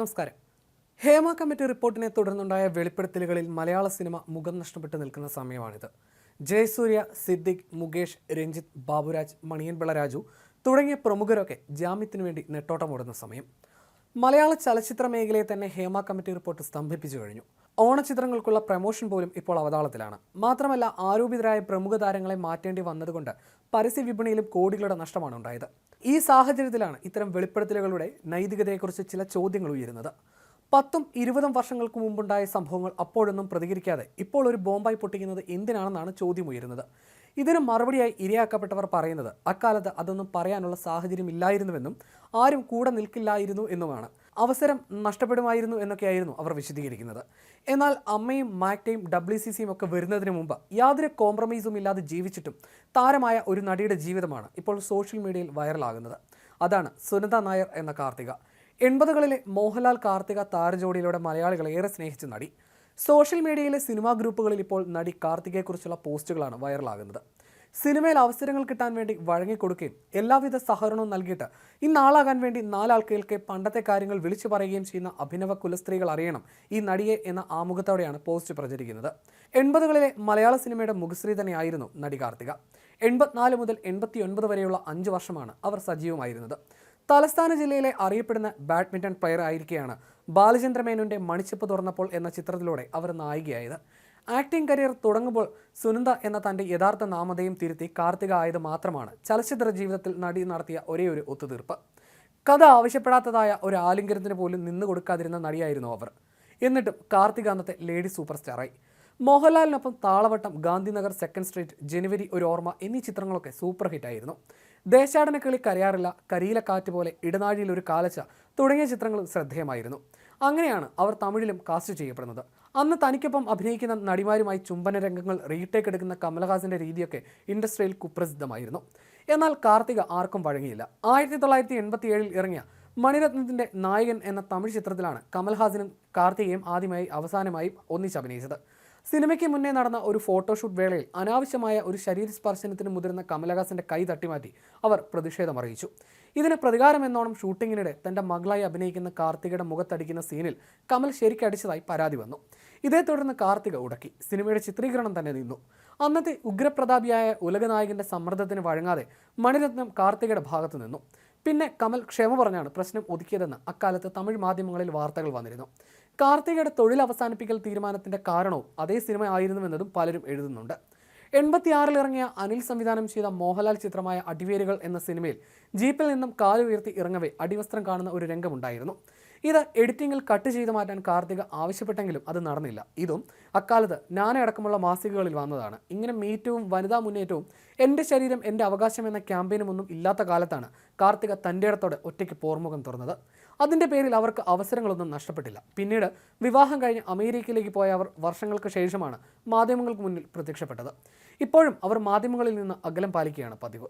നമസ്കാരം. ഹേമ കമ്മിറ്റി റിപ്പോർട്ടിനെ തുടർന്നുണ്ടായ വെളിപ്പെടുത്തലുകളിൽ മലയാള സിനിമ മുഖം നഷ്ടപ്പെട്ട് നിൽക്കുന്ന സമയമാണിത്. ജയസൂര്യ സിദ്ദിഖ് മുകേഷ് രഞ്ജിത്ത് ബാബുരാജ് മണിയൻപിള്ള രാജു തുടങ്ങിയ പ്രമുഖരൊക്കെ ജാമ്യത്തിനു വേണ്ടി നെട്ടോട്ടമോടുന്ന സമയം. മലയാള ചലച്ചിത്ര മേഖലയെ തന്നെ ഹേമ കമ്മിറ്റി റിപ്പോർട്ട് സ്തംഭിപ്പിച്ചു കഴിഞ്ഞു. ഓണചിത്രങ്ങൾക്കുള്ള പ്രമോഷൻ പോലും ഇപ്പോൾ അവതാളത്തിലാണ്. മാത്രമല്ല ആരോപിതരായ പ്രമുഖ താരങ്ങളെ മാറ്റേണ്ടി വന്നതുകൊണ്ട് പരസ്യ വിപണിയിലും കോടികളുടെ നഷ്ടമാണ് ഉണ്ടായത്. ഈ സാഹചര്യത്തിലാണ് ഇത്തരം വെളിപ്പെടുത്തലുകളുടെ നൈതികതയെക്കുറിച്ച് ചില ചോദ്യങ്ങൾ ഉയരുന്നത്. പത്തും ഇരുപതും വർഷങ്ങൾക്ക് മുമ്പുണ്ടായ സംഭവങ്ങൾ അപ്പോഴൊന്നും പ്രതികരിക്കാതെ ഇപ്പോൾ ഒരു ബോംബായി പൊട്ടിക്കുന്നത് എന്തിനാണെന്നാണ് ചോദ്യം ഉയരുന്നത്. ഇതിന് മറുപടിയായി ഇരയാക്കപ്പെട്ടവർ പറയുന്നത് അക്കാലത്ത് അതൊന്നും പറയാനുള്ള സാഹചര്യം ഇല്ലായിരുന്നുവെന്നും ആരും കൂടെ നിൽക്കില്ലായിരുന്നു എന്നുമാണ്. അവസരം നഷ്ടപ്പെടുമായിരുന്നു എന്നൊക്കെയായിരുന്നു അവർ വിശദീകരിക്കുന്നത്. എന്നാൽ അമ്മയും മാക്ടയും ഡബ്ല്യു സി സിയും ഒക്കെ വരുന്നതിന് മുമ്പ് യാതൊരു കോംപ്രമൈസും ഇല്ലാതെ ജീവിച്ചിട്ടും താരമായ ഒരു നടിയുടെ ജീവിതമാണ് ഇപ്പോൾ സോഷ്യൽ മീഡിയയിൽ വൈറലാകുന്നത് അതാണ് സുനിത നായർ എന്ന കാർത്തിക. എൺപതുകളിലെ മോഹൻലാൽ കാർത്തിക താരജോഡിയിലൂടെ മലയാളികൾ ഏറെ സ്നേഹിച്ച നടി. സോഷ്യൽ മീഡിയയിലെ സിനിമാ ഗ്രൂപ്പുകളിൽ ഇപ്പോൾ നടി കാർത്തികയെക്കുറിച്ചുള്ള പോസ്റ്റുകളാണ് വൈറലാകുന്നത് സിനിമയിൽ അവസരങ്ങൾ കിട്ടാൻ വേണ്ടി വഴങ്ങിക്കൊടുക്കുകയും എല്ലാവിധ സഹകരണവും നൽകിയിട്ട് ഇന്നാളാകാൻ വേണ്ടി നാലാൾക്കേൽക്കെ പണ്ടത്തെ കാര്യങ്ങൾ വിളിച്ചു പറയുകയും ചെയ്യുന്ന അഭിനവ കുലസ്ത്രീകൾ അറിയണം ഈ നടിയെ എന്ന ആമുഖത്തോടെയാണ് പോസ്റ്റ് പ്രചരിക്കുന്നത്. എൺപതുകളിലെ മലയാള സിനിമയുടെ മുഖശ്രീ തന്നെയായിരുന്നു നടി കാർത്തിക. എൺപത്തിനാല് മുതൽ എൺപത്തിയൊൻപത് വരെയുള്ള അഞ്ച് വർഷമാണ് അവർ സജീവമായിരുന്നത്. തലസ്ഥാന ജില്ലയിലെ അറിയപ്പെടുന്ന ബാഡ്മിന്റൺ പ്ലെയർ ആയിരിക്കെയാണ് ബാലചന്ദ്ര മേനോന്റെ മണിച്ചപ്പ് തുറന്നപ്പോൾ എന്ന ചിത്രത്തിലൂടെ അവർ നായികയായത്. ആക്ടിംഗ് കരിയർ തുടങ്ങുമ്പോൾ സുനന്ദ എന്ന തന്റെ യഥാർത്ഥ നാമധേയം തിരുത്തി കാർത്തിക ആയത് മാത്രമാണ് ചലച്ചിത്ര ജീവിതത്തിൽ നടി നടത്തിയ ഒരേ ഒരു ഒത്തുതീർപ്പ്. കഥ ആവശ്യപ്പെടാത്തതായ ഒരു ആലിംഗനത്തിന് പോലും നിന്നു കൊടുക്കാതിരുന്ന നടിയായിരുന്നു അവർ. എന്നിട്ടും കാർത്തിക അന്നത്തെ ലേഡി സൂപ്പർ സ്റ്റാറായി മോഹൻലാലിനൊപ്പം താളവട്ടം ഗാന്ധിനഗർ സെക്കൻഡ് സ്ട്രീറ്റ് ജനുവരി ഒരു ഓർമ്മ എന്നീ ചിത്രങ്ങളൊക്കെ സൂപ്പർ ഹിറ്റായിരുന്നു ദേശാടന കിളി കരയാറില്ല കരിയില കാറ്റ് പോലെ ഇടനാഴിയിൽ ഒരു കാലച്ച തുടങ്ങിയ ചിത്രങ്ങളും ശ്രദ്ധേയമായിരുന്നു. അങ്ങനെയാണ് അവർ തമിഴിലും കാസ്റ്റ് ചെയ്യപ്പെടുന്നത്. അന്ന് തനിക്കൊപ്പം അഭിനയിക്കുന്ന നടിമാരുമായി ചുംബന രംഗങ്ങൾ റീടേക്ക് എടുക്കുന്ന കമലഹാസന്റെ രീതിയൊക്കെ ഇൻഡസ്ട്രിയിൽ കുപ്രസിദ്ധമായിരുന്നു. എന്നാൽ കാർത്തിക ആർക്കും വഴങ്ങിയില്ല. ആയിരത്തി തൊള്ളായിരത്തി എൺപത്തി ഏഴിൽ ഇറങ്ങിയ മണിരത്നത്തിന്റെ നായകൻ എന്ന തമിഴ് ചിത്രത്തിലാണ് കമൽഹാസനും കാർത്തികയും ആദ്യമായി അവസാനമായി ഒന്നിച്ചഭിനയിച്ചത് സിനിമയ്ക്ക് മുന്നേ നടന്ന ഒരു ഫോട്ടോഷൂട്ട് വേളയിൽ അനാവശ്യമായ ഒരു ശരീരസ്പർശനത്തിന് മുതിർന്ന കമലഹാസന്റെ കൈ തട്ടിമാറ്റി അവർ പ്രതിഷേധം അറിയിച്ചു. ഇതിന് പ്രതികാരമെന്നോണം ഷൂട്ടിങ്ങിനിടെ തന്റെ മകളായി അഭിനയിക്കുന്ന കാർത്തികയുടെ മുഖത്തടിക്കുന്ന സീനിൽ കമൽ ശരിക്കടിച്ചതായി പരാതി വന്നു. ഇതേ തുടർന്ന് കാർത്തിക ഉടക്കി. സിനിമയുടെ ചിത്രീകരണം തന്നെ നിന്നു. അന്നത്തെ ഉഗ്രപ്രതാപിയായ ഉലകനായകന്റെ സമ്മർദ്ദത്തിന് വഴങ്ങാതെ മണിരത്നം കാർത്തികയുടെ ഭാഗത്തു നിന്നു. പിന്നെ കമൽ ക്ഷമ പറഞ്ഞാണ് പ്രശ്നം ഒതുക്കിയതെന്ന് അക്കാലത്ത് തമിഴ് മാധ്യമങ്ങളിൽ വാർത്തകൾ വന്നിരുന്നു. കാർത്തികയുടെ തൊഴിൽ അവസാനിപ്പിക്കൽ തീരുമാനത്തിന്റെ കാരണവും അതേ സിനിമ ആയിരുന്നുവെന്നതും പലരും എഴുതുന്നുണ്ട്. എൺപത്തിയാറിൽ ഇറങ്ങിയ അനിൽ സംവിധാനം ചെയ്ത മോഹൻലാൽ ചിത്രമായ അടിവേരുകൾ എന്ന സിനിമയിൽ ജീപ്പിൽ നിന്നും കാലുയർത്തി ഇറങ്ങവേ അടിവസ്ത്രം കാണുന്ന ഒരു രംഗമുണ്ടായിരുന്നു. ഇത് എഡിറ്റിംഗിൽ കട്ട് ചെയ്ത് മാറ്റാൻ കാർത്തിക ആവശ്യപ്പെട്ടെങ്കിലും അത് നടന്നില്ല. ഇതും അക്കാലത്ത് ഞാനടക്കമുള്ള മാസികകളിൽ വന്നതാണ്. ഇങ്ങനെ മീറ്റവും വനിതാ മുന്നേറ്റവും എന്റെ ശരീരം എന്റെ അവകാശം എന്ന ക്യാമ്പയിനുമൊന്നും ഇല്ലാത്ത കാലത്താണ് കാർത്തിക തന്റെ ഇടത്തോടെ ഒറ്റയ്ക്ക് പോർമുഖം തുറന്നത്. അതിന്റെ പേരിൽ അവർക്ക് അവസരങ്ങളൊന്നും നഷ്ടപ്പെട്ടില്ല. പിന്നീട് വിവാഹം കഴിഞ്ഞ് അമേരിക്കയിലേക്ക് പോയ അവർ വർഷങ്ങൾക്ക് ശേഷമാണ് മാധ്യമങ്ങൾക്ക് മുന്നിൽ പ്രത്യക്ഷപ്പെട്ടത്. ഇപ്പോഴും അവർ മാധ്യമങ്ങളിൽ നിന്ന് അകലം പാലിക്കുകയാണ് പതിവ്.